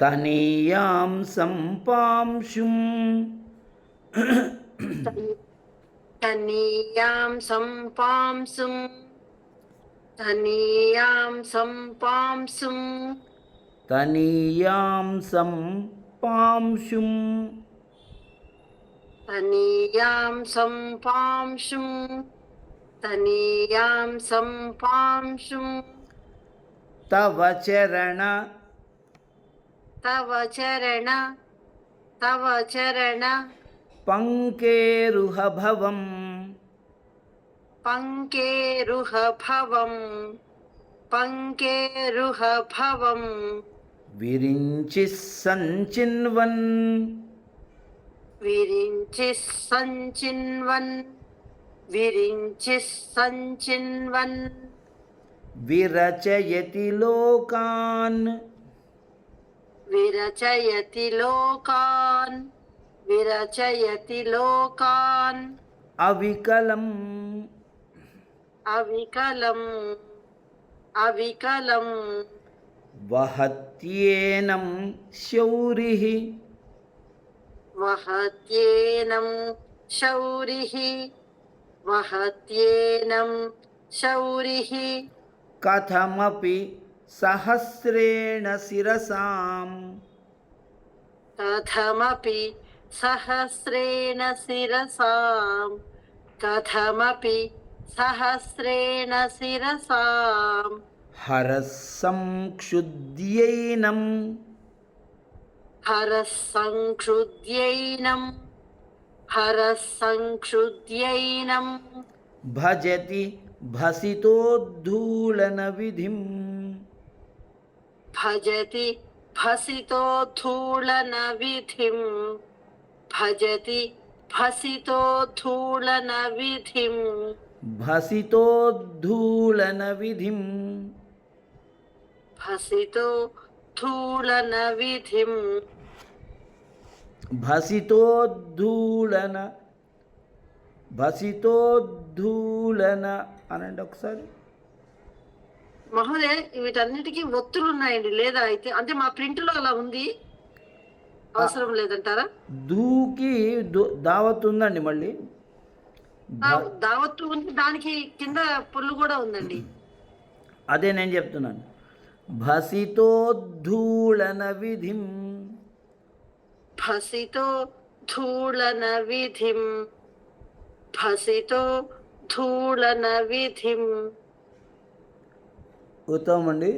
తనీయాం సంపాంశుం. తనీయాం సంపాంసుం తనీయాం సంపాంసుం తనీయాం సంపాంశుం. తనీయాం సంపాంశుం. తనీయాం సంపాంశుం. తవ చరణ తవ చరణ తవ చరణ. పంకేరుహభవం. పంకేరుహ భవం పంకేరుహ భవం విరించి సంచిన్వన్. విరించి సంచిన్వన్ విరించి సంచిన్వన్. విరచయతి లోకాన్. विरचयति लोकान्। विरचयति लोकान्। अविकलम्। अविकलम्। अविकलम्। वहत्येनं शौरिः। वहत्येनं शौरिः। वहत्येनं शौरिः। कथमपि సహస్రేణ శిరసాం. కథమపి సహస్రేణ శిరసాం. కథమపి సహస్రేణ శిరసాం. హరస్సంక్షుద్యైనం. హరः సంక్షుద్యైనం హరः సంక్షుద్యైనం భజతి భసితోద్ధూళన విధిం. భజతి భసితోద్ధూళన విధిం భజతి భసితోద్ధూళన విధిం భసితోద్ధూళన విధిం భసితో ధూళన విధిం భసితోద్ధూళన భసితోద్ధూళన అనండి ఒకసారి। మహోదయ వీటన్నిటికీ ఒత్తులు ఉన్నాయండి లేదా అయితే అంటే మా ప్రింట్లో అలా ఉంది. అవసరం లేదంటారా? దూకి దావత్ ఉందండి మళ్ళీ. దావత్తు ఉంది. దానికి కింద పుల్లు కూడా ఉందండి. అదే నేను చెప్తున్నాను. భసితోద్ధూళన విధిం. భసితో ధూళన విధిం. భసితో ధూళన విధిం. ఉత్తమం అండి